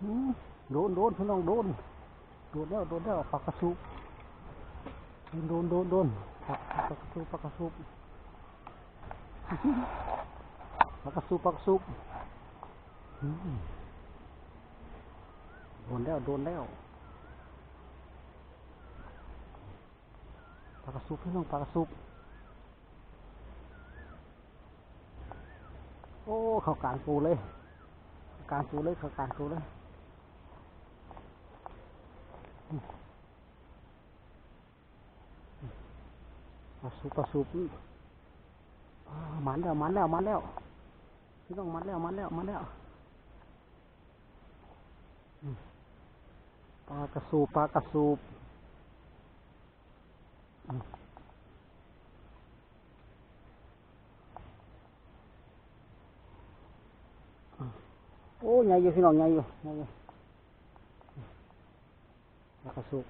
โดนโดนพี่น้องโดนโดนแล้วโดนแล้วปากกระสุบโดนโดนโดนปากปากกระสุบปากกระสุบปากกระสุบปากกระสุบโดนแล้วโดนแล้วปากกระสุบพี่น้องปากกระสุบโอ้เขากางปูเลย กางปูเลยเขากางปูเลย ปลาสุปลาสุปอ่ามันแล้วมันแล้วมันแล้วพี่ต้องมันแล้วมันแล้วมันแล้วปลากระสูบปลากระสูบโอ้ใหญ่อยู่พี่น้องใหญ่อยู่ใหญ่อยู่ あ、そう。